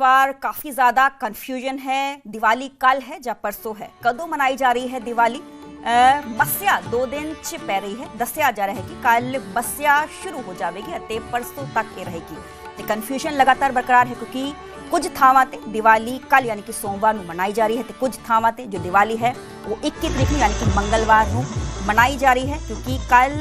पर काफी ज्यादा कंफ्यूजन है ਦੀਵਾਲੀ ਕੱਲ ਹੈ ਜਾਂ ਪਰਸੋਂ ਹੈ ਕਦੋਂ ਮਨਾਈ ਜਾ ਰਹੀ ਹੈ ਦੀਵਾਲੀ ਅ, ਮੱਸਿਆ 2 ਦਿਨ ਚ ਪੈ ਰਹੀ ਹੈ ਦੱਸਿਆ ਜਾ ਰਿਹਾ ਹੈ ਕਿ ਕੱਲ ਮੱਸਿਆ ਸ਼ੁਰੂ ਹੋ ਜਾਵੇਗੀ ਅਤੇ ਪਰਸੋਂ ਤੱਕ ਇਹ ਰਹੇਗੀ ਤੇ ਕੰਫਿਊਜ਼ਨ ਲਗਾਤਾਰ ਬਰਕਰਾਰ ਹੈ ਕਿਉਂਕਿ ਕੁਝ ਥਾਵਾਂ ਤੇ ਦੀਵਾਲੀ ਕੱਲ ਯਾਨੀ ਕਿ ਸੋਮਵਾਰ ਨੂੰ ਮਨਾਈ ਜਾ ਰਹੀ ਹੈ ਤੇ ਕੁਝ ਥਾਵਾਂ ਤੇ ਜੋ ਦੀਵਾਲੀ ਹੈ, ਉਹ 21 ਤਰੀਕ ਨੂੰ ਯਾਨੀ ਕਿ ਮੰਗਲਵਾਰ ਨੂੰ ਮਨਾਈ ਜਾ ਰਹੀ ਹੈ ਕਿਉਂਕਿ ਕੱਲ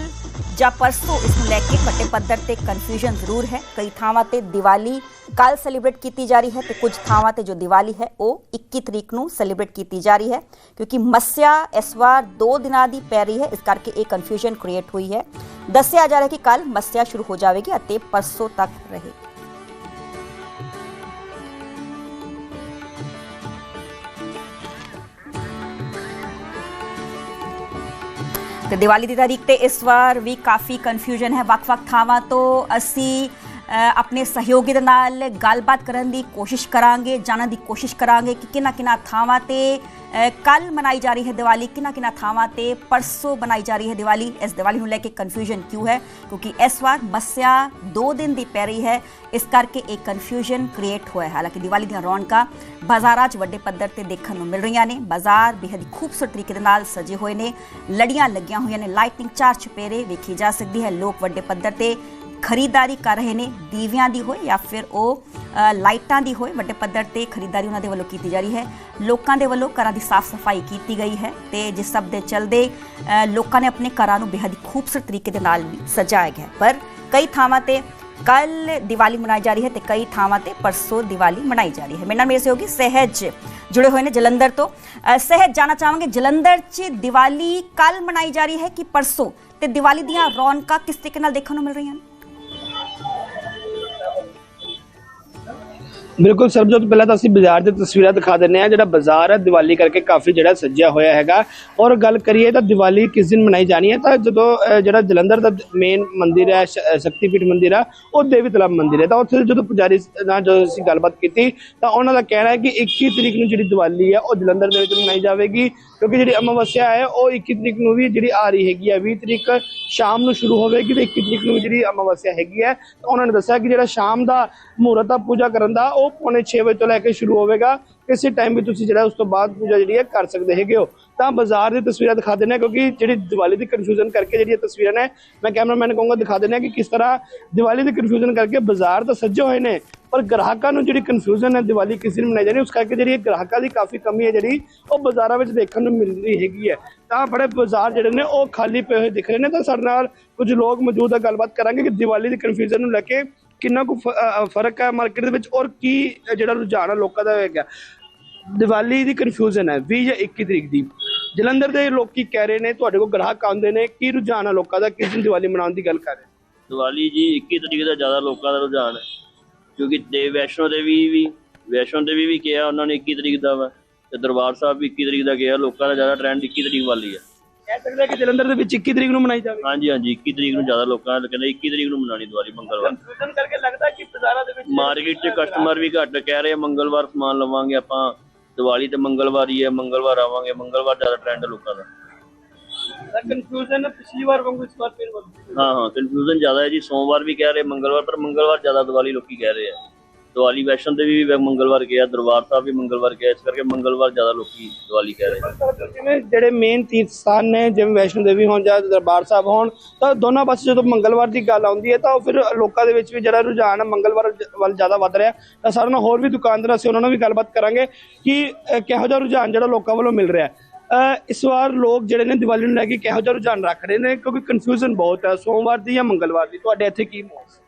ਜਾਂ ਪਰਸੋਂ ਇਸ ਨੂੰ ਲੈ ਕੇ ਵੱਡੇ ਪੱਧਰ ਤੇ ਕਨਫਿਊਜ਼ਨ ਜ਼ਰੂਰ ਹੈ। ਕਈ ਥਾਵਾਂ ਤੇ ਦੀਵਾਲੀ ਕੱਲ ਸੈਲੀਬ੍ਰੇਟ ਕੀਤੀ ਜਾ ਰਹੀ ਹੈ ਤੇ ਕੁਝ ਥਾਵਾਂ ਤੇ ਜੋ ਦੀਵਾਲੀ ਹੈ, ਉਹ 21 ਤਰੀਕ ਨੂੰ ਸੈਲੀਬ੍ਰੇਟ ਕੀਤੀ ਜਾ ਰਹੀ ਹੈ ਕਿਉਂਕਿ ਮੱਸਿਆ ਇਸ ਵਾਰ 2 ਦਿਨਾਂ ਦੀ ਪੈ ਰਹੀ ਹੈ, ਇਸ ਕਰਕੇ ਇਹ ਕਨਫਿਊਜ਼ਨ ਕ੍ਰੀਏਟ ਹੋਈ ਹੈ। ਦੱਸਿਆ ਜਾ ਰਿਹਾ ਹੈ ਕਿ ਕੱਲ ਮੱਸਿਆ ਸ਼ੁਰੂ ਹੋ ਜਾਵੇਗੀ ਅਤੇ ਪਰਸੋਂ ਤੱਕ ਰਹੇਗੀ। ਤੇ ਦੀਵਾਲੀ ਦੀ ਤਾਰੀਖ ਤੇ ਇਸ ਵਾਰ ਵੀ ਕਾਫੀ ਕਨਫਿਊਜ਼ਨ ਹੈ, ਵੱਖ-ਵੱਖ ਥਾਵਾਂ ਤੋਂ। ਅਸੀਂ ਆਪਣੇ ਸਹਿਯੋਗੀ ਦੇ ਨਾਲ ਗੱਲਬਾਤ ਕਰਨ ਦੀ ਕੋਸ਼ਿਸ਼ ਕਰਾਂਗੇ, ਜਾਣਨ ਦੀ ਕੋਸ਼ਿਸ਼ ਕਰਾਂਗੇ ਕਿ ਕਿਹਨਾਂ ਕਿੰਨਾ ਥਾਵਾਂ ਤੇ ਕੱਲ ਮਨਾਈ ਜਾ ਰਹੀ ਹੈ ਦੀਵਾਲੀ। ਕਿੰਨਾ ਕਿੰਨਾ ਥਾਵਾਂ ਤੇ ਪਰਸੋਂ ਮਨਾਈ ਜਾ ਰਹੀ ਹੈ ਦੀਵਾਲੀ? ਇਸ ਦੀਵਾਲੀ ਨੂੰ ਲੈ ਕੇ ਕਨਫਿਊਜ਼ਨ ਕਿਉਂ ਹੈ? ਕਿਉਂਕਿ ਇਸ ਵਾਰ ਮੱਸਿਆ 2 ਦਿਨ ਦੀ ਪੈ ਰਹੀ ਹੈ। ਇਸ ਕਰਕੇ ਇੱਕ ਕਨਫਿਊਜ਼ਨ ਕ੍ਰੀਏਟ ਹੋਇਆ ਹੈ। ਹਾਲਾਂਕਿ ਦੀਵਾਲੀ ਦੀਆਂ ਰੌਣਕਾਂ ਬਾਜ਼ਾਰਾਂ 'ਚ ਵੱਡੇ ਪੱਧਰ ਤੇ ਦੇਖਣ ਨੂੰ ਮਿਲ ਰਹੀਆਂ ਨੇ। ਬਾਜ਼ਾਰ ਬੇहद ਖੂਬਸੂਰਤ ਤਰੀਕੇ ਦੇ ਨਾਲ ਸਜੇ ਹੋਏ ਨੇ। ਲੜੀਆਂ ਲੱਗੀਆਂ ਹੋਈਆਂ ਨੇ। ਲਾਈਟਿੰਗ ਚਾਰ ਚੁਪੇਰੇ ਵੇਖੀ ਜਾ ਸਕਦੀ ਹੈ। ਲੋਕ ਵੱਡੇ ਪੱਧਰ ਤੇ ਖਰੀਦਦਾਰੀ ਕਰ ਰਹੇ ਨੇ। ਦੀਵਿਆਂ ਦੀ ਹੋਏ ਜਾਂ ਫਿਰ ਉਹ ਲਾਈਟਾਂ ਦੀ ਹੋਏ ਵੱਡੇ ਪੱਧਰ ਤੇ ਖਰੀਦਦਾਰੀ ਉਹਨਾਂ ਦੇ ਵੱਲੋਂ ਕੀਤੀ ਜਾ ਰਹੀ ਹੈ। ਲੋਕਾਂ ਦੇ ਵੱਲੋਂ ਘਰਾਂ ਦੀ ਸਾਫ਼ ਸਫ਼ਾਈ ਕੀਤੀ ਗਈ ਹੈ ਤੇ ਜਿਸ ਸਭ ਦੇ ਚਲਦੇ ਅ, ਲੋਕਾਂ ਨੇ ਆਪਣੇ ਘਰਾਂ ਨੂੰ ਬੇहद ਖੂਬਸੂਰਤ ਤਰੀਕੇ ਦੇ ਨਾਲ ਸਜਾਇਆ ਗਿਆ ਪਰ ਕਈ ਥਾਵਾਂ ਤੇ ਕੱਲ ਦੀਵਾਲੀ ਮਨਾਈ ਜਾ ਰਹੀ ਹੈ ਤੇ ਕਈ ਥਾਵਾਂ ਤੇ ਪਰਸੋਂ ਦੀਵਾਲੀ ਮਨਾਈ ਜਾ ਰਹੀ ਹੈ। ਮੇਰੇ ਨਾਲ ਮੇਰੇ ਸਹਿਯੋਗੀ ਸਹਿਜ ਜੁੜੇ ਹੋਏ ਨੇ ਜਲੰਧਰ ਤੋਂ। ਸਹਿਜ ਜਾਣਾ ਚਾਹਾਂਗੇ ਜਲੰਧਰ 'ਚ ਦੀਵਾਲੀ ਕੱਲ ਮਨਾਈ ਜਾ ਰਹੀ ਹੈ ਕਿ ਪਰਸੋਂ? ਤੇ ਦੀਵਾਲੀ ਦੀਆਂ ਰੌਣਕਾਂ ਕਿਸ ਤਰੀਕੇ ਨਾਲ ਦੇਖਣ ਨੂੰ ਮਿਲ ਰਹੀਆਂ ਨੇ? ਬਿਲਕੁਲ ਸਰਬਜੋਤ ਪਹਿਲਾਂ ਤਾਂ ਅਸੀਂ ਬਾਜ਼ਾਰ ਦੀ ਤਸਵੀਰਾਂ ਦਿਖਾ ਦਿੰਨੇ ਆ ਜਿਹੜਾ ਬਾਜ਼ਾਰ ਹੈ, ਦੀਵਾਲੀ ਕਰਕੇ ਕਾਫੀ ਜਿਹੜਾ ਸੱਜਿਆ ਹੋਇਆ ਹੈਗਾ। ਔਰ ਗੱਲ ਕਰੀਏ ਤਾਂ ਦੀਵਾਲੀ ਕਿਸ ਦਿਨ ਮਨਾਈ ਜਾਣੀ ਹੈ, ਤਾਂ ਜਦੋਂ ਜਿਹੜਾ ਜਲੰਧਰ ਦਾ ਮੇਨ ਮੰਦਿਰ ਹੈ ਸ਼ਕਤੀਪੀਠ ਮੰਦਿਰ ਆ, ਉਹ ਦੇਵੀ ਤਲਾਬ ਮੰਦਿਰ ਹੈ। ਤਾਂ ਉੱਥੇ ਜਦੋਂ ਪੁਜਾਰੀ ਨਾਲ ਜਦੋਂ ਅਸੀਂ ਗੱਲਬਾਤ ਕੀਤੀ, ਤਾਂ ਉਹਨਾਂ ਦਾ ਕਹਿਣਾ ਹੈ ਕਿ 21 ਤਰੀਕ ਨੂੰ ਜਿਹੜੀ ਦੀਵਾਲੀ ਹੈ, ਉਹ ਜਲੰਧਰ ਦੇ ਵਿੱਚ ਮਨਾਈ ਜਾਵੇਗੀ। ਕਿਉਂਕਿ ਜਿਹੜੀ ਅਮਾਵਸਿਆ ਹੈ, ਉਹ 21 ਤਰੀਕ ਨੂੰ ਵੀ ਜਿਹੜੀ ਆ ਰਹੀ ਹੈਗੀ ਹੈ। 20 ਤਰੀਕ ਸ਼ਾਮ ਨੂੰ ਸ਼ੁਰੂ ਹੋਵੇਗੀ ਤੇ 21 ਤਰੀਕ ਨੂੰ ਵੀ ਜਿਹੜੀ ਅਮਾਵਸਿਆ ਹੈਗੀ ਹੈ, ਤਾਂ ਉਹਨਾਂ ਨੇ ਦੱਸਿਆ ਕਿ ਜਿਹੜਾ ਸ਼ਾਮ ਦਾ ਮਹੂਰਤ ਆ, ਪੂਜਾ ਕਰਨ ਦਾ, ਉਹ ਪੌਣੇ 6 ਵਜੇ ਤੋਂ ਲੈ ਕੇ ਸ਼ੁਰੂ ਹੋਵੇਗਾ। ਕਿਸੇ ਟਾਈਮ ਵੀ ਤੁਸੀਂ ਜਿਹੜਾ ਉਸ ਤੋਂ ਬਾਅਦ ਪੂਜਾ ਜਿਹੜੀ ਹੈ ਕਰ ਸਕਦੇ ਹੈਗੇ ਹੋ। ਤਾਂ ਬਾਜ਼ਾਰ ਦੀ ਤਸਵੀਰਾਂ ਦਿਖਾ ਦਿੰਦੇ ਹਾਂ ਕਿਉਂਕਿ ਜਿਹੜੀ ਦੀਵਾਲੀ ਦੀ ਕਨਫਿਊਜ਼ਨ ਕਰਕੇ ਜਿਹੜੀਆਂ ਤਸਵੀਰਾਂ ਨੇ, ਮੈਂ ਕੈਮਰਾਮੈਨ ਕਹੂੰਗਾ ਦਿਖਾ ਦਿੰਦੇ ਕਿ ਕਿਸ ਤਰ੍ਹਾਂ ਦੀਵਾਲੀ ਦੀ ਕਨਫਿਊਜ਼ਨ ਕਰਕੇ ਬਾਜ਼ਾਰ ਤਾਂ ਸੱਜੇ ਹੋਏ ਨੇ, ਪਰ ਗ੍ਰਾਹਕਾਂ ਨੂੰ ਜਿਹੜੀ ਕਨਫਿਊਜ਼ਨ ਹੈ ਦੀਵਾਲੀ ਕਿਸ ਦਿਨ ਮਨਾਈ ਜਾਣੀ ਉਸ ਕਰਕੇ ਜਿਹੜੀ ਗ੍ਰਾਹਕਾਂ ਦੀ ਕਾਫੀ ਕਮੀ ਹੈ ਜਿਹੜੀ, ਉਹ ਬਾਜ਼ਾਰਾਂ ਵਿੱਚ ਦੇਖਣ ਨੂੰ ਮਿਲ ਰਹੀ ਹੈਗੀ ਹੈ। ਤਾਂ ਬੜੇ ਬਾਜ਼ਾਰ ਜਿਹੜੇ ਨੇ, ਉਹ ਖਾਲੀ ਪਏ ਹੋਏ ਦਿਖ ਰਹੇ ਨੇ। ਤਾਂ ਸਾਡੇ ਨਾਲ ਕੁਝ ਲੋਕ ਮੌਜੂਦ ਹੈ ਗੱਲਬਾਤ ਕਰਾਂਗੇ ਕਿ ਦੀਵਾਲੀ ਦੀ ਕਨਫਿਊਜ਼ਨ ਨੂੰ ਲੈ ਕੇ ਕਿੰਨਾ ਕੁ ਫ਼ਰਕ ਹੈ ਮਾਰਕੀਟ ਦੇ ਵਿੱਚ ਔਰ ਕੀ ਜਿਹੜਾ ਰੁਝਾਨ ਹੈ ਲੋਕਾਂ ਦਾ ਹੈਗਾ। ਦੀਵਾਲੀ ਦੀ ਕਨਫਿਊਜ਼ਨ ਹੈ 20 ਜਾਂ 21 ਤਰੀਕ ਦੀ। ਜਲੰਧਰ ਦੇ ਲੋਕੀ ਕਹਿ ਰਹੇ ਨੇ, ਤੁਹਾਡੇ ਕੋਲ ਗ੍ਰਾਹਕ ਆਉਂਦੇ ਨੇ, ਕੀ ਰੁਝਾਨ ਹੈ ਲੋਕਾਂ ਦਾ, ਕਿਸ ਦਿਨ ਦੀਵਾਲੀ ਮਨਾਉਣ ਦੀ ਗੱਲ ਕਰ ਰਹੇ ਦੀਵਾਲੀ ਜੀ 21 ਤਰੀਕ ਦਾ ਜ਼ਿਆਦਾ ਲੋਕਾਂ ਦਾ ਰੁਝਾਨ ਹੈ, ਕਿਉਂਕਿ ਦੇ ਵੈਸ਼ਨੋ ਦੇਵੀ ਵੀ, ਵੈਸ਼ਨੋ ਦੇਵੀ ਵੀ ਕਿਹਾ ਉਹਨਾਂ ਨੇ 21 ਤਰੀਕ ਦਾ ਵਾ, ਤੇ ਦਰਬਾਰ ਸਾਹਿਬ ਵੀ 21 ਤਰੀਕ ਦਾ ਕਿਹਾ, ਲੋਕਾਂ ਦਾ ਜ਼ਿਆਦਾ ਟ੍ਰੈਂਡ 21 ਤਰੀਕ ਵਾਲੀ ਹੀ ਹੈ। ਕਹਿ ਸਕਦੇ ਹਾਂ ਕਿ ਜਲੰਧਰ ਦੇ ਵਿੱਚ 21 ਤਰੀਕ ਨੂੰ ਮਨਾਈ ਜਾਵੇ ਹਾਂਜੀ ਹਾਂਜੀ 21 ਤਰੀਕ ਨੂੰ ਜ਼ਿਆਦਾ ਲੋਕਾਂ ਦਾ ਕਹਿੰਦੇ 21 ਤਰੀਕ ਨੂੰ ਮਨਾਉਣੀ ਦੀਵਾਲੀ ਮੰਗਲਵਾਰ। ਕਨਫਿਊਜ਼ਨ ਕਰਕੇ ਲੱਗਦਾ ਕਿ ਬਾਜ਼ਾਰਾਂ ਦੇ ਵਿੱਚ ਮਾਰਕੀਟ 'ਚ ਕਸਟਮਰ ਵੀ ਘੱਟ ਕਹਿ ਰਹੇ ਆ ਮੰਗਲਵਾਰ ਸਮਾਨ ਲਵਾਂਗੇ ਆਪਾਂ ਦੀਵਾਲੀ ਤੇ ਮੰਗਲਵਾਰ ਹੀ ਹੈ ਮੰਗਲਵਾਰ ਆਵਾਂਗੇ ਮੰਗਲਵਾਰ ਜ਼ਿਆਦਾ ਟ੍ਰੈਂਡ ਲੋਕਾਂ ਦਾ। ਕਨਫਿਊਜ਼ਨ ਪਿਛਲੀ ਵਾਰ ਵਾਂਗੂ ਇਸ ਵਾਰ ਫਿਰ ਵੱਧ। ਹਾਂ ਹਾਂ ਕਨਫਿਊਜ਼ਨ ਜ਼ਿਆਦਾ ਹੈ ਜੀ ਸੋਮਵਾਰ ਵੀ ਕਹਿ ਰਹੇ ਮੰਗਲਵਾਰ ਪਰ ਮੰਗਲਵਾਰ ਜ਼ਿਆਦਾ ਦੀਵਾਲੀ ਲੋਕੀ ਕਹਿ ਰਹੇ ਆ। ਦੀਵਾਲੀ ਵੈਸ਼ਨ ਦੇਵੀ ਵੀ ਮੰਗਲਵਾਰ ਗਿਆ ਦਰਬਾਰ ਸਾਹਿਬ ਵੀ ਮੰਗਲਵਾਰ ਗਿਆ ਇਸ ਕਰਕੇ ਮੰਗਲਵਾਰ ਜ਼ਿਆਦਾ ਲੋਕੀ ਦੀਵਾਲੀ ਕਹਿ ਰਹੇ ਆ ਜਿਵੇਂ ਜਿਹੜੇ ਮੇਨ ਤੀਰਥ ਸਥਾਨ ਨੇ ਜਿਵੇਂ ਵੈਸ਼ਨੋ ਦੇਵੀ ਹੋਣ ਜਾਂ ਦਰਬਾਰ ਸਾਹਿਬ ਹੋਣ ਤਾਂ ਦੋਨਾਂ ਪਾਸੇ ਜਦੋਂ ਮੰਗਲਵਾਰ ਦੀ ਗੱਲ ਆਉਂਦੀ ਹੈ ਤਾਂ ਉਹ ਫਿਰ ਲੋਕਾਂ ਦੇ ਵਿੱਚ ਵੀ ਜਿਹੜਾ ਰੁਝਾਨ ਹੈ ਮੰਗਲਵਾਰ ਵੱਲ ਜ਼ਿਆਦਾ ਵੱਧ ਰਿਹਾ ਤਾਂ ਸਾਡੇ ਨਾਲ ਹੋਰ ਵੀ ਦੁਕਾਨਦਾਰ ਅਸੀਂ ਉਹਨਾਂ ਨਾਲ ਵੀ ਗੱਲਬਾਤ ਕਰਾਂਗੇ ਕਿ ਅਹ, ਕਿਹੋ ਜਿਹਾ ਰੁਝਾਨ ਜਿਹੜਾ ਲੋਕਾਂ ਵੱਲੋਂ ਮਿਲ ਰਿਹਾ ਹੈ। ਅਹ, ਇਸ ਵਾਰ ਲੋਕ ਜਿਹੜੇ ਨੇ ਦੀਵਾਲੀ ਨੂੰ ਲੈ ਕੇ ਕਿਹੋ ਜਿਹਾ ਰੁਝਾਨ ਰੱਖ ਰਹੇ ਨੇ ਕਿਉਂਕਿ ਕਨਫਿਊਜ਼ਨ ਬਹੁਤ ਹੈ। ਸੋਮਵਾਰ ਦੀ ਜਾਂ ਮੰਗਲਵਾਰ ਦੀ ਤੁਹਾਡੇ ਇੱਥੇ ਕੀ ਮੌਸ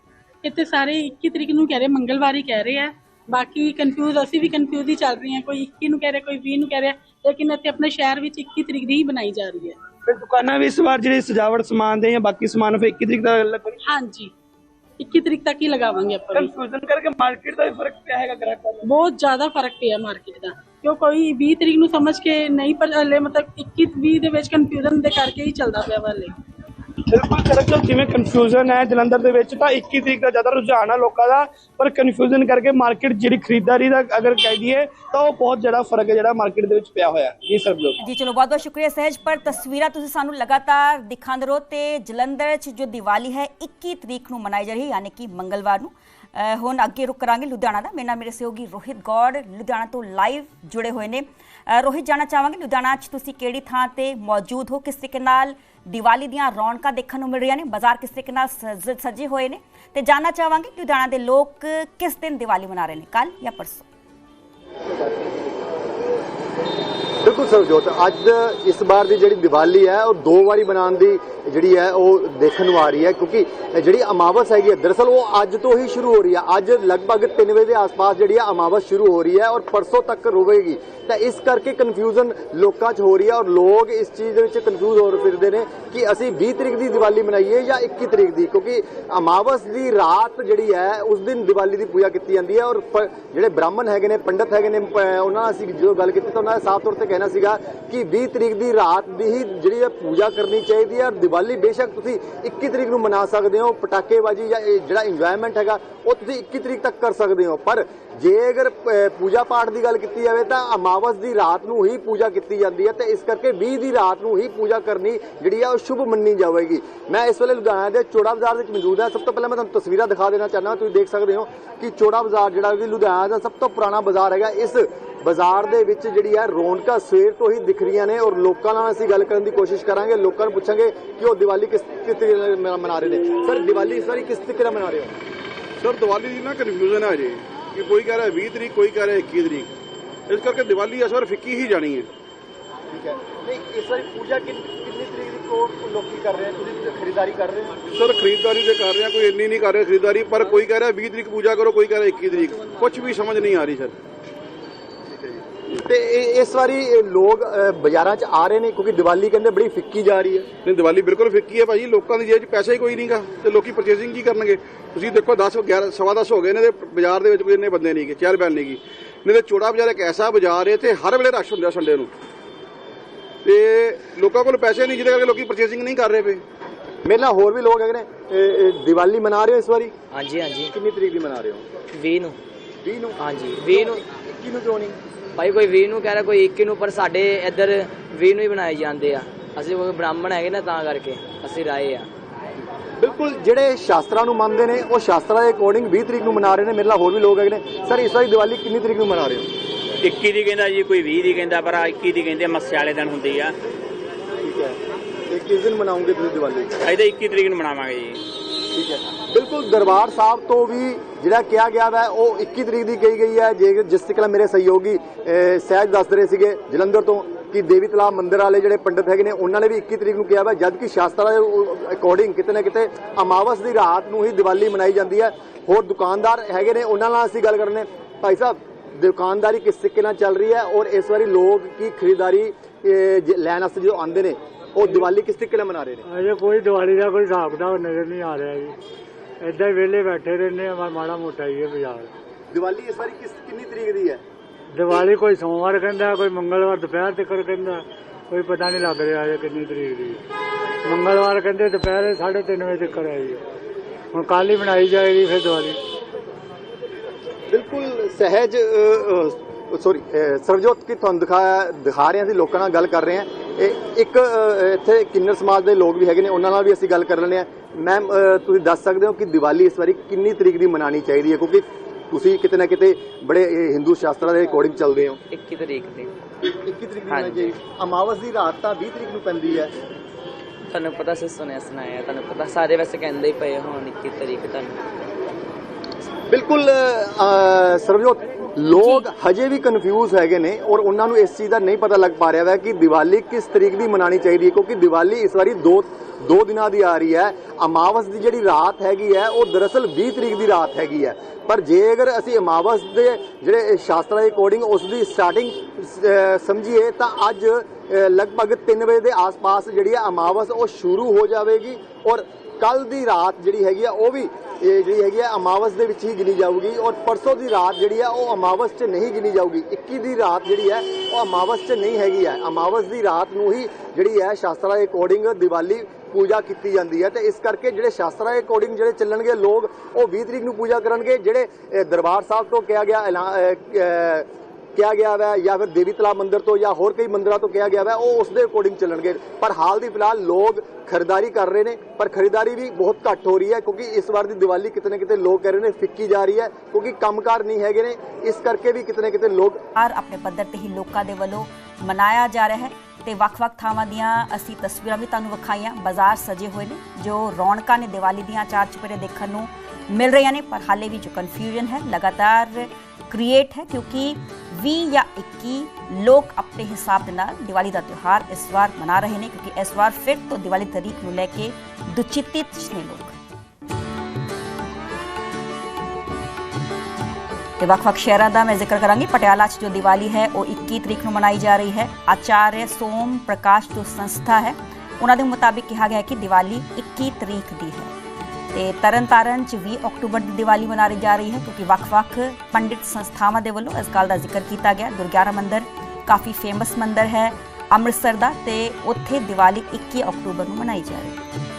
ਇੱਥੇ ਸਾਰੇ 21 ਤਰੀਕ ਨੂੰ ਕਹਿ ਰਹੇ ਮੰਗਲਵਾਰ ਹੀ ਕਹਿ ਰਹੇ ਆ। ਬਾਕੀ ਕਨਫਿਊਜ਼ ਅਸੀਂ ਵੀ ਕਨਫਿਊਜ਼ ਹੀ ਚੱਲ ਰਹੇ ਹਾਂ। ਕੋਈ 21 ਨੂੰ ਕਹਿ ਰਿਹਾ ਕੋਈ 20 ਨੂੰ ਕਹਿ ਰਿਹਾ ਲੇਕਿਨ ਇੱਥੇ ਆਪਣੇ ਸ਼ਹਿਰ ਵਿੱਚ 21 ਤਰੀਕ ਦੀ ਹੀ ਬਣਾਈ ਜਾ ਰਹੀ ਹੈ। ਫਿਰ ਦੁਕਾਨਾਂ ਵੀ ਇਸ ਵਾਰ ਜਿਹੜੇ ਸਜਾਵਟ ਸਮਾਨ ਦੇ ਜਾਂ ਬਾਕੀ ਸਮਾਨ ਫਿਰ 21 ਤਰੀਕ ਦਾ ਲੱਗਣ ਹਾਂਜੀ। 21 ਤਰੀਕ ਤੱਕ ਹੀ ਲਗਾਵਾਂਗੇ ਆਪਾਂ ਵੀ। ਕਨਫਿਊਜ਼ਨ ਕਰਕੇ ਮਾਰਕੀਟ ਦਾ ਵੀ ਫ਼ਰਕ ਪਿਆ ਹੈਗਾ ਗ੍ਰਾਹਕਾਂ ਨੂੰ। ਬਹੁਤ ਜ਼ਿਆਦਾ ਫ਼ਰਕ ਪਿਆ ਮਾਰਕੀਟ ਦਾ। ਕਿਉਂ ਕੋਈ 20 ਤਰੀਕ ਨੂੰ ਸਮਝ ਕੇ ਨਹੀਂ ਪਰ ਹਲੇ ਮਤਲਬ 21 20 ਦੇ ਵਿੱਚ ਕਨਫਿਊਜ਼ਨ ਦੇ ਕਰਕੇ ਹੀ ਚੱਲਦਾ ਪਿਆ ਵਾਲੇ ਬਿਲਕੁਲ ਕਰਕ ਜਿਵੇਂ ਕਨਫਿਊਜ਼ਨ ਹੈ ਜਲੰਧਰ ਦੇ ਵਿੱਚ, ਤਾਂ 21 ਤਰੀਕ ਦਾ ਜ਼ਿਆਦਾ ਰੁਝਾਨ ਹੈ ਲੋਕਾਂ ਦਾ, ਪਰ ਕਨਫਿਊਜ਼ਨ ਕਰਕੇ ਮਾਰਕੀਟ ਜਿਹੜੀ ਖਰੀਦਦਾਰੀ ਦਾ ਅਗਰ ਕਹਿ ਦਈਏ, ਤਾਂ ਉਹ ਬਹੁਤ ਜ਼ਿਆਦਾ ਫ਼ਰਕ ਹੈ ਜਿਹੜਾ ਮਾਰਕੀਟ ਦੇ ਵਿੱਚ ਪਿਆ ਹੋਇਆ ਜੀ ਸਰ ਲੋਕ ਜੀ, ਚਲੋ, ਬਹੁਤ ਬਹੁਤ ਸ਼ੁਕਰੀਆ ਸਹਿਜ, ਪਰ ਤਸਵੀਰਾਂ ਤੁਸੀਂ ਸਾਨੂੰ ਲਗਾਤਾਰ ਦਿਖਾਉਂਦੇ ਰਹੋ ਤੇ ਜਲੰਧਰ 'ਚ ਜੋ ਦੀਵਾਲੀ ਹੈ 21 ਤਰੀਕ ਨੂੰ ਮਨਾਈ ਜਾ ਰਹੀ ਹੈ, ਯਾਨੀ ਕਿ ਮੰਗਲਵਾਰ ਨੂੰ। ਹੁਣ ਅੱਗੇ ਰੁਕ ਕਰਾਂਗੇ ਲੁਧਿਆਣਾ ਦਾ। ਮੇਰੇ ਨਾਲ ਮੇਰੇ ਸਹਿਯੋਗੀ ਰੋਹਿਤ ਗੌੜ, ਲੁਧਿਆਣਾ ਤੋਂ ਲਾਈਵ ਜੁੜੇ ਹੋਏ ਨੇ। ਰੋਹਿਤ ਜਾਣਾ ਚਾਹਾਂਗੇ, ਲੁਧਿਆਣਾ 'ਚ ਤੁਸੀਂ ਕਿਹੜੀ ਥਾਂ ਤੇ ਮੌਜੂਦ ਹੋ? ਕਿਸ ਤਰੀਕੇ ਨਾਲ ਦੀਵਾਲੀ ਦੀਆਂ ਰੌਣਕਾਂ ਦੇਖਣ ਨੂੰ ਮਿਲ ਰਹੀਆਂ ਨੇ? ਬਾਜ਼ਾਰ ਕਿਸ ਤਰੀਕੇ ਨਾਲ ਸਜੇ ਹੋਏ ਨੇ? ਤੇ ਜਾਣਨਾ ਚਾਹਾਂਗੇ, ਲੁਧਿਆਣਾ ਦੇ ਲੋਕ ਕਿਸ ਦਿਨ ਦੀਵਾਲੀ ਮਨਾ ਰਹੇ ਨੇ? ਕੱਲ ਜਾਂ ਪਰਸੋਂ? ਬਿਲਕੁਲ ਸਰਜੋਤ ਅੱਜ ਇਸ ਵਾਰ ਦੀ ਜਿਹੜੀ ਦੀਵਾਲੀ ਹੈ, ਉਹ ਦੋ ਵਾਰੀ ਮਨਾਉਣ ਦੀ ਜਿਹੜੀ ਹੈ ਉਹ ਦੇਖਣ ਨੂੰ ਆ ਰਹੀ ਹੈ, ਕਿਉਂਕਿ ਜਿਹੜੀ ਅਮਾਵਸ ਹੈਗੀ ਹੈ, ਦਰਅਸਲ ਉਹ ਅੱਜ ਤੋਂ ਹੀ ਸ਼ੁਰੂ ਹੋ ਰਹੀ ਹੈ। ਅੱਜ ਲਗਭਗ 3 ਵਜੇ ਦੇ ਆਸ-ਪਾਸ ਜਿਹੜੀ ਹੈ ਅਮਾਵਸ ਸ਼ੁਰੂ ਹੋ ਰਹੀ ਹੈ ਔਰ ਪਰਸੋਂ ਤੱਕ ਰਹੇਗੀ ਤਾਂ ਇਸ ਕਰਕੇ ਕਨਫਿਊਜ਼ਨ ਲੋਕਾਂ 'ਚ ਹੋ ਰਹੀ ਹੈ ਔਰ ਲੋਕ ਇਸ ਚੀਜ਼ ਦੇ ਵਿੱਚ ਕਨਫਿਊਜ਼ ਹੋ ਫਿਰਦੇ ਨੇ ਕਿ ਅਸੀਂ 20 ਤਰੀਕ ਦੀ ਦੀਵਾਲੀ ਮਨਾਈਏ ਜਾਂ 21 ਤਰੀਕ ਦੀ, ਕਿਉਂਕਿ ਅਮਾਵਸ ਦੀ ਰਾਤ ਜਿਹੜੀ ਹੈ, ਉਸ ਦਿਨ ਦੀਵਾਲੀ ਦੀ ਪੂਜਾ ਕੀਤੀ ਜਾਂਦੀ ਹੈ ਔਰ ਜਿਹੜੇ ਬ੍ਰਾਹਮਣ ਹੈਗੇ ਨੇ, ਪੰਡਤ ਹੈਗੇ ਨੇ ਉਹਨਾਂ ਅਸੀਂ ਜਦੋਂ ਗੱਲ ਕੀਤੀ ਤਾਂ ਉਹਨਾਂ ਦਾ ਸਾਫ਼ ਤੌਰ ਤੇ ਕਹਿਣਾ ਸੀਗਾ ਕਿ 20 ਤਰੀਕ ਦੀ ਰਾਤ ਦੀ ਹੀ ਜਿਹੜੀ ਹੈ ਪੂਜਾ ਕਰਨੀ ਚਾਹੀਦੀ ਹੈ ਔਰ ਦੀਵਾਲੀ ਬੇਸ਼ੱਕ ਤੁਸੀਂ 21 ਤਰੀਕ ਨੂੰ ਮਨਾ ਸਕਦੇ ਹੋ, ਪਟਾਕੇਬਾਜ਼ੀ ਜਾਂ ਇਹ ਜਿਹੜਾ ਇੰਜੋਇਮੈਂਟ ਹੈਗਾ, ਉਹ ਤੁਸੀਂ 21 ਤਰੀਕ ਤੱਕ ਕਰ ਸਕਦੇ ਹੋ। ਪਰ ਜੇ ਅਗਰ ਪੂਜਾ ਪਾਠ ਦੀ ਗੱਲ ਕੀਤੀ ਜਾਵੇ ਤਾਂ ਅਮਾਵਸ ਦੀ ਰਾਤ ਨੂੰ ਹੀ ਪੂਜਾ ਕੀਤੀ ਜਾਂਦੀ ਹੈ ਤੇ ਇਸ ਕਰਕੇ 20 ਦੀ ਰਾਤ ਨੂੰ ਹੀ ਪੂਜਾ ਕਰਨੀ ਜਿਹੜੀ ਆ ਉਹ ਸ਼ੁਭ ਮੰਨੀ ਜਾਵੇਗੀ। ਮੈਂ ਇਸ ਵੇਲੇ ਲੁਧਿਆਣਾ ਦੇ ਚੋੜਾ ਬਾਜ਼ਾਰ ਵਿੱਚ ਮੌਜੂਦ ਹਾਂ। ਸਭ ਤੋਂ ਪਹਿਲਾਂ ਮੈਂ ਤੁਹਾਨੂੰ ਤਸਵੀਰਾਂ ਦਿਖਾ ਦੇਣਾ ਚਾਹੁੰਦਾ ਤੁਸੀਂ ਦੇਖ ਸਕਦੇ ਹੋ ਕਿ ਚੋੜਾ ਬਾਜ਼ਾਰ ਜਿਹੜਾ ਕਿ ਲੁਧਿਆਣਾ ਦਾ ਸਭ ਤੋਂ ਪੁਰਾਣਾ ਬਾਜ਼ਾਰ ਹੈਗਾ, ਇਸ ਬਾਜ਼ਾਰ ਦੇ ਵਿੱਚ ਜਿਹੜੀ ਹੈ ਰੌਣਕਾਂ ਸਵੇਰ ਤੋਂ ਹੀ ਦਿਖ ਰਹੀਆਂ ਨੇ ਔਰ ਲੋਕਾਂ ਨਾਲ ਅਸੀਂ ਗੱਲ ਕਰਨ ਦੀ ਕੋਸ਼ਿਸ਼ ਕਰਾਂਗੇ। ਲੋਕਾਂ ਨੂੰ ਪੁੱਛਾਂਗੇ ਕਿ ਉਹ ਦੀਵਾਲੀ ਕਿਸ ਕਿਸ ਤਰੀਕੇ ਨਾਲ ਮਨਾ- ਰਹੇ ਨੇ। ਸਰ, ਦੀਵਾਲੀ ਇਸ ਵਾਰੀ ਕਿਸ ਤਰੀਕੇ ਨਾਲ ਮਨਾ ਰਹੇ ਹੋ? ਸਰ, ਦੀਵਾਲੀ ਦੀ ਨਾ ਕਨਫਿਊਜ਼ਨ ਹੈ ਜੀ। ਕਿ ਕੋਈ ਕਹਿ ਰਿਹਾ 20 ਤਰੀਕ ਕੋਈ ਕਹਿ ਰਿਹਾ 21 ਤਰੀਕ। ਇਸ ਕਰਕੇ ਦੀਵਾਲੀ ਇਸ ਵਾਰ ਫਿੱਕੀ ਹੀ ਜਾਣੀ ਹੈ। ਠੀਕ ਹੈ। ਨਹੀਂ ਇਸ ਵਾਰੀ ਪੂਜਾ ਕਿੰਨੀ ਤਰੀਕ ਦੀ ਕੋਰ ਲੋਕੀ ਕਰ ਰਹੇ ਨੇ ਤੁਸੀਂ ਖਰੀਦਦਾਰੀ ਕਰ ਰਹੇ ਹੋ। ਸਰ ਖਰੀਦਦਾਰੀ ਤੇ ਕਰ ਰਿਹਾ ਕੋਈ ਇੰਨੀ ਨਹੀਂ ਕਰ ਰਿਹਾ ਖਰੀਦਦਾਰੀ ਪਰ ਕੋਈ ਕਹਿ ਰਿਹਾ 20 ਤਰੀਕ ਪੂਜਾ ਕਰੋ ਕੋਈ ਕਹਿ ਰਿਹਾ 21 ਤਰੀਕ। ਕੁਝ ਵੀ ਸਮਝ ਨਹੀਂ ਆ ਰਹੀ ਸਰ। ਤੇ ਇਸ ਵਾਰੀ ਲੋਕ ਬਾਜ਼ਾਰਾਂ 'ਚ ਆ ਰਹੇ ਨੇ ਕਿਉਂਕਿ ਦੀਵਾਲੀ ਕਹਿੰਦੇ ਬੜੀ ਫਿੱਕੀ ਜਾ ਰਹੀ ਹੈ। ਨਹੀਂ ਦੀਵਾਲੀ ਬਿਲਕੁਲ ਫਿੱਕੀ ਹੈ ਭਾਜੀ ਲੋਕਾਂ ਦੀ ਜੇਬ 'ਚ ਪੈਸਾ ਹੀ ਕੋਈ ਨਹੀਂਗਾ ਤੇ ਲੋਕੀ ਪਰਚੇਸਿੰਗ ਕੀ ਕਰਨਗੇ? ਤੁਸੀਂ ਦੇਖੋ 10 11 ਸਵਾ 10 ਹੋ ਗਏ ਨੇ ਤੇ ਬਾਜ਼ਾਰ ਦੇ ਵਿੱਚ ਕੋਈ ਇੰਨੇ ਬੰਦੇ ਨਹੀਂਗੇ ਚਹਿਲ ਪਹਿਲ ਨਹੀਂਗੀ ਨਹੀਂ ਤੇ ਚੋੜਾ ਬਾਜ਼ਾਰ ਇੱਕ ਐਸਾ ਬਾਜ਼ਾਰ ਹੈ ਤੇ ਹਰ ਵੇਲੇ ਰਸ਼ ਹੁੰਦਾ ਸੰਡੇ ਨੂੰ। ਤੇ ਲੋਕਾਂ ਕੋਲ ਪੈਸੇ ਨਹੀਂ ਜਿਹਦੇ ਕਰਕੇ ਲੋਕੀ ਪਰਚੇਸਿੰਗ ਨਹੀਂ ਕਰ ਰਹੇ ਪਏ। ਮੇਰੇ ਨਾਲ ਹੋਰ ਵੀ ਲੋਕ ਹੈਗੇ ਨੇ ਦੀਵਾਲੀ ਮਨਾ ਰਹੇ ਹੋ ਇਸ ਵਾਰੀ? ਹਾਂਜੀ ਹਾਂਜੀ। ਕਿੰਨੀ ਤਰੀਕ ਦੀ ਮਨਾ ਰਹੇ ਹੋ? 20 ਨੂੰ। 20 ਨੂੰ? ਹਾਂਜੀ 20 ਨੂੰ। 21 ਨੂੰ ਕਿਉਂ ਨਹੀਂ ਭਾਈ ਕੋਈ 20 ਨੂੰ ਕਹਿ ਰਿਹਾ ਕੋਈ 21 ਨੂੰ ਪਰ ਸਾਡੇ ਇੱਧਰ 20 ਨੂੰ ਹੀ ਬਣਾਏ ਜਾਂਦੇ ਆ। ਅਸੀਂ ਕੋਈ ਬ੍ਰਾਹਮਣ ਹੈਗੇ ਨਾ ਤਾਂ ਕਰਕੇ ਅਸੀਂ ਰਾਏ ਆ। ਬਿਲਕੁਲ ਜਿਹੜੇ ਸ਼ਾਸਤਰਾਂ ਨੂੰ ਮੰਨਦੇ ਨੇ ਉਹ ਸ਼ਾਸਤਰਾਂ ਦੇ ਅਕੋਰਡਿੰਗ 20 ਤਰੀਕ ਨੂੰ ਮਨਾ ਰਹੇ ਨੇ। ਮੇਰੇ ਨਾਲ ਹੋਰ ਵੀ ਲੋਕ ਹੈਗੇ ਨੇ। ਸਰ ਇਸ ਵਾਰੀ ਦੀਵਾਲੀ ਕਿੰਨੀ ਤਰੀਕ ਨੂੰ ਮਨਾ ਰਹੇ ਹੋ? 21 ਦੀ ਕਹਿੰਦਾ ਜੀ ਕੋਈ 20 ਦੀ ਕਹਿੰਦਾ ਪਰ 21 ਦੀ ਕਹਿੰਦੇ ਮੱਸੇ ਵਾਲੇ ਦਿਨ ਹੁੰਦੀ ਆ। ਠੀਕ ਹੈ। ਤੇ ਕਿਸ ਦਿਨ ਮਨਾਉਂਗੇ ਤੁਸੀਂ ਦੀਵਾਲੀ? ਅਸੀਂ ਤਾਂ 21 ਤਰੀਕ ਨੂੰ ਮਨਾਵਾਂਗੇ ਜੀ। ਠੀਕ ਹੈ। ਬਿਲਕੁਲ ਦਰਬਾਰ ਸਾਹਿਬ ਤੋਂ ਵੀ ਜਿਹੜਾ ਕਿਹਾ ਗਿਆ ਵਾ, ਉਹ 21 ਤਰੀਕ ਦੀ ਕਹੀ ਗਈ ਹੈ। ਜੇ ਜਿਸ ਤਰੀਕੇ ਨਾਲ ਮੇਰੇ ਸਹਿਯੋਗੀ ਸਹਿਜ ਦੱਸ ਰਹੇ ਸੀਗੇ ਜਲੰਧਰ ਤੋਂ ਕਿ ਦੇਵੀ ਤਲਾਬ ਮੰਦਿਰ ਵਾਲੇ ਜਿਹੜੇ ਪੰਡਤ ਹੈਗੇ ਨੇ, ਉਹਨਾਂ ਨੇ ਵੀ 21 ਤਰੀਕ ਨੂੰ ਕਿਹਾ ਵਾ ਜਦ ਕਿ ਸ਼ਾਸਤਰਾਂ ਦੇ ਅਕੋਰਡਿੰਗ ਕਿਤੇ ਨਾ ਕਿਤੇ ਅਮਾਵਸ ਦੀ ਰਾਤ ਨੂੰ ਹੀ ਦੀਵਾਲੀ ਮਨਾਈ ਜਾਂਦੀ ਹੈ। ਹੋਰ ਦੁਕਾਨਦਾਰ ਹੈਗੇ ਨੇ, ਉਹਨਾਂ ਨਾਲ ਅਸੀਂ ਗੱਲ ਕਰਨੇ। ਭਾਈ ਸਾਹਿਬ, ਦੁਕਾਨਦਾਰੀ ਕਿਸ ਤਰੀਕੇ ਨਾਲ ਚੱਲ ਰਹੀ ਹੈ ਔਰ ਇਸ ਵਾਰੀ ਲੋਕ ਕੀ ਖਰੀਦਦਾਰੀ ਲੈਣ ਵਾਸਤੇ ਜੋ ਆਉਂਦੇ ਨੇ, ਉਹ ਦੀਵਾਲੀ ਕਿਸ ਤਰੀਕੇ ਨਾਲ ਮਨਾ ਰਹੇ ਨੇ? ਅਜੇ ਕੋਈ ਦੀਵਾਲੀ ਦਾ ਕੋਈ ਹਿਸਾਬ ਕਿਤਾਬ ਨਜ਼ਰ ਨਹੀਂ ਆ ਰਿਹਾ ਜੀ। ਏਦਾਂ ਹੀ ਵਿਹਲੇ ਬੈਠੇ ਰਹਿੰਦੇ ਆ ਮਾੜਾ ਮੋਟਾ ਹੀ ਹੈ ਬਾਜ਼ਾਰ। ਦੀਵਾਲੀ ਇਸ ਵਾਰੀ ਕਿਸ ਕਿੰਨੀ ਤਰੀਕ ਦੀ ਹੈ? ਦੀਵਾਲੀ ਕੋਈ ਸੋਮਵਾਰ ਕਹਿੰਦਾ ਕੋਈ ਮੰਗਲਵਾਰ ਦੁਪਹਿਰ ਤੱਕ ਕਹਿੰਦਾ ਕੋਈ ਪਤਾ ਨਹੀਂ ਲੱਗ ਰਿਹਾ ਅਜੇ ਕਿੰਨੀ ਤਰੀਕ ਦੀ। ਮੰਗਲਵਾਰ ਕਹਿੰਦੇ ਦੁਪਹਿਰੇ 3:30 ਵਜੇ ਤੱਕ ਹੈ। ਹੁਣ ਕੱਲ ਹੀ ਬਣਾਈ ਜਾਏਗੀ ਫਿਰ ਦੀਵਾਲੀ। ਬਿਲਕੁਲ ਸਹਿਜ ਸੌਰੀ ਸਰਜੋਤ ਕੀ ਤੁਹਾਨੂੰ ਦਿਖਾਇਆ ਦਿਖਾ ਰਹੇ ਹਾਂ ਅਸੀਂ ਲੋਕਾਂ ਨਾਲ ਗੱਲ ਕਰ ਰਹੇ ਹਾਂ। ਇਹ ਇੱਕ ਇੱਥੇ ਕਿੰਨਰ ਸਮਾਜ ਦੇ ਲੋਕ ਵੀ ਹੈਗੇ ਨੇ ਉਹਨਾਂ ਨਾਲ ਵੀ ਅਸੀਂ ਗੱਲ ਕਰ ਲੈਂਦੇ ਹਾਂ। ਮੈਮ ਤੁਸੀਂ ਦੱਸ ਸਕਦੇ ਹੋ ਕਿ ਦੀਵਾਲੀ ਇਸ ਵਾਰੀ ਕਿੰਨੀ ਤਰੀਕ ਦੀ ਮਨਾਣੀ ਚਾਹੀਦੀ ਹੈ? ਕਿਉਂਕਿ ਤੁਸੀਂ ਕਿਤੇ ਨਾ ਕਿਤੇ ਬੜੇ ਹਿੰਦੂ ਸ਼ਾਸਤਰਾਂ ਦੇ ਅਕੋਰਡਿੰਗ ਚੱਲਦੇ ਹੋ। 21 ਤਰੀਕ ਦੀ। 21 ਤਰੀਕ ਦੀ ਚਾਹੀਦੀ। ਅਮਾਵਸ ਦੀ ਰਾਤ ਤਾਂ 20 ਤਰੀਕ ਨੂੰ ਪੈਂਦੀ ਹੈ। ਤੁਹਾਨੂੰ ਪਤਾ ਸੀ ਸੁਣਿਆ ਸੁਣਾਇਆ ਤੁਹਾਨੂੰ ਪਤਾ ਸਾਰੇ ਵੈਸੇ ਕਹਿੰਦੇ ਹੀ ਪਏ ਹੁਣ 21 ਤਰੀਕ ਤੁਹਾਨੂੰ। ਬਿਲਕੁਲ ਅ, ਸਰਬਜੋਤ ਲੋਕ ਹਜੇ ਵੀ ਕਨਫਿਊਜ਼ ਹੈਗੇ ਨੇ ਔਰ ਉਹਨਾਂ ਨੂੰ ਇਸ ਚੀਜ਼ ਦਾ ਨਹੀਂ ਪਤਾ ਲੱਗ ਪਾ ਰਿਹਾ ਹੈ ਕਿ ਦੀਵਾਲੀ ਕਿਸ ਤਰੀਕ ਦੀ ਮਨਾਣੀ ਚਾਹੀਦੀ ਹੈ, ਕਿਉਂਕਿ ਦੀਵਾਲੀ ਇਸ ਵਾਰੀ ਦੋ ਦੋ ਦਿਨਾਂ ਦੀ ਆ ਰਹੀ ਹੈ। ਅਮਾਵਸ ਦੀ ਜਿਹੜੀ ਰਾਤ ਹੈਗੀ ਹੈ, ਉਹ ਦਰਅਸਲ 20 ਤਰੀਕ ਦੀ ਰਾਤ ਹੈਗੀ ਹੈ। ਪਰ ਜੇ ਅਗਰ ਅਸੀਂ ਅਮਾਵਸ ਦੇ ਜਿਹੜੇ ਸ਼ਾਸਤਰਾਂ ਦੇ ਅਕੋਰਡਿੰਗ ਉਸ ਦੀ ਸਟਾਰਟਿੰਗ ਸਮਝੀਏ, ਤਾਂ ਅੱਜ ਲਗਭਗ 3 ਵਜੇ ਦੇ ਆਸ-ਪਾਸ ਜਿਹੜੀ ਹੈ ਅਮਾਵਸ, ਉਹ ਸ਼ੁਰੂ ਹੋ ਜਾਵੇਗੀ ਔਰ ਕੱਲ ਦੀ ਰਾਤ ਜਿਹੜੀ ਹੈਗੀ ਆ ਉਹ ਵੀ ਇਹ ਜਿਹੜੀ ਹੈਗੀ ਆ, ਅਮਾਵਸ ਦੇ ਵਿੱਚ ਹੀ ਗਿਣੀ ਜਾਊਗੀ ਔਰ ਪਰਸੋਂ ਦੀ ਰਾਤ ਜਿਹੜੀ ਆ, ਉਹ ਅਮਾਵਸ 'ਚ ਨਹੀਂ ਗਿਣੀ ਜਾਊਗੀ। 21 ਦੀ ਰਾਤ ਜਿਹੜੀ ਹੈ ਉਹ ਅਮਾਵਸ 'ਚ ਨਹੀਂ ਹੈਗੀ ਹੈ ਅਮਾਵਸ ਦੀ ਰਾਤ ਨੂੰ ਹੀ ਜਿਹੜੀ ਹੈ ਸ਼ਾਸਤਰਾਂ ਦੇ ਅਕੋਰਡਿੰਗ ਦੀਵਾਲੀ ਪੂਜਾ ਕੀਤੀ ਜਾਂਦੀ ਹੈ ਤੇ ਇਸ ਕਰਕੇ ਜਿਹੜੇ ਸ਼ਾਸਤਰਾਂ ਦੇ ਅਕੋਰਡਿੰਗ ਜਿਹੜੇ ਚੱਲਣਗੇ ਲੋਕ, ਉਹ 20 ਤਰੀਕ ਨੂੰ ਪੂਜਾ ਕਰਨਗੇ। ਜਿਹੜੇ ਦਰਬਾਰ ਸਾਹਿਬ ਤੋਂ ਕਿਹਾ ਗਿਆ ਐਲਾਨ ਕਿਹਾ ਗਿਆ ਹੈ ਜਾਂ ਫਿਰ ਦੇਵੀ ਤਲਾਬ ਮੰਦਿਰ ਤੋਂ ਜਾਂ ਹੋਰ ਕਈ ਮੰਦਿਰਾਂ ਤੋਂ ਕਿਹਾ ਗਿਆ ਹੈ ਉਹ ਉਸ ਦੇ ਅਕੋਰਡਿੰਗ ਚੱਲਣਗੇ। ਪਰ ਹਾਲ ਦੀ ਫਿਲਹਾਲ ਲੋਕ ਖਰੀਦਦਾਰੀ ਕਰ ਰਹੇ ਨੇ, ਪਰ ਖਰੀਦਦਾਰੀ ਵੀ ਬਹੁਤ ਘੱਟ ਹੋ ਰਹੀ ਹੈ ਕਿਉਂਕਿ ਇਸ ਵਾਰ ਦੀ ਦੀਵਾਲੀ ਕਿਤੇ ਨਾ ਕਿਤੇ ਲੋਕ ਕਹਿ ਰਹੇ ਨੇ ਫਿੱਕੀ ਜਾ ਰਹੀ ਹੈ ਕਿਉਂਕਿ ਕੰਮਕਾਰ ਨਹੀਂ ਹੈਗੇ ਨੇ, ਇਸ ਕਰਕੇ ਵੀ ਕਿਤੇ ਨਾ ਕਿਤੇ ਲੋਕ ਹਰ ਆਪਣੇ ਪੱਧਰ ਤੇ ਹੀ ਲੋਕਾਂ ਦੇ ਵੱਲੋਂ ਮਨਾਇਆ ਜਾ ਰਿਹਾ ਹੈ ਤੇ ਵੱਖ-ਵੱਖ ਥਾਵਾਂ ਦੀਆਂ ਅਸੀਂ ਤਸਵੀਰਾਂ ਵੀ ਤੁਹਾਨੂੰ ਵਿਖਾਈਆਂ, ਬਾਜ਼ਾਰ ਸਜੇ ਹੋਏ ਨੇ, ਜੋ ਰੌਣਕਾਂ ਨੇ ਦੀਵਾਲੀ ਦੀਆਂ ਚਾਰ ਚੁਪੇਰੇ ਦੇਖਣ ਨੂੰ ਮਿਲ ਰਹੀਆਂ ਨੇ, ਪਰ ਹਾਲੇ ਵੀ ਜੋ ਕਨਫਿਊਜ਼ਨ ਹੈ, ਲਗਾਤਾਰ ਕ੍ਰੀਏਟ ਹੈ ਕਿਉਂਕਿ 20 ਜਾਂ 21 ਲੋਕ ਆਪਣੇ ਹਿਸਾਬ ਦੇ ਨਾਲ ਦੀਵਾਲੀ ਦਾ ਤਿਉਹਾਰ ਇਸ ਵਾਰ ਮਨਾ ਰਹੇ ਨੇ ਕਿਉਂਕਿ ਇਸ ਵਾਰ ਫਿਰ ਤੋਂ ਦੀਵਾਲੀ ਤਰੀਕ ਨੂੰ ਲੈ ਕੇ ਦੁਚਿੱਤਿਤ ਨੇ ਲੋਕ ਤੇ ਵੱਖ-ਵੱਖ ਸ਼ਹਿਰਾਂ ਦਾ ਮੈਂ ਜ਼ਿਕਰ ਕਰਾਂਗੀ ਪਟਿਆਲਾ 'ਚ ਜੋ ਦੀਵਾਲੀ ਹੈ ਉਹ 21 ਤਰੀਕ ਨੂੰ ਮਨਾਈ ਜਾ ਰਹੀ ਹੈ ਆਚਾਰਿਆ ਸੋਮ ਪ੍ਰਕਾਸ਼ ਜੋ ਸੰਸਥਾ ਹੈ ਉਹਨਾਂ ਦੇ ਮੁਤਾਬਿਕ ਕਿਹਾ ਗਿਆ ਹੈ ਕਿ ਦੀਵਾਲੀ 21 ਤਰੀਕ ਦੀ ਹੈ ਤੇ ਤਰਨਤਾਰਨ 'ਚ 20 ਅਕਤੂਬਰ ਦੀ ਦੀਵਾਲੀ ਮਨਾਈ ਜਾ ਰਹੀ ਹੈ, ਕਿਉਂਕਿ ਵੱਖ-ਵੱਖ ਪੰਡਿਤ ਸੰਸਥਾਵਾਂ ਦੇ ਵੱਲੋਂ ਇਸ ਗੱਲ ਦਾ ਜ਼ਿਕਰ ਕੀਤਾ ਗਿਆ। ਦੁਰਗਿਆਨਾ ਮੰਦਿਰ ਕਾਫੀ ਫੇਮਸ ਮੰਦਿਰ ਹੈ ਅੰਮ੍ਰਿਤਸਰ ਦਾ ਤੇ ਉੱਥੇ ਦੀਵਾਲੀ 21 ਅਕਤੂਬਰ ਨੂੰ ਮਨਾਈ ਜਾ ਰਹੀ ਹੈ।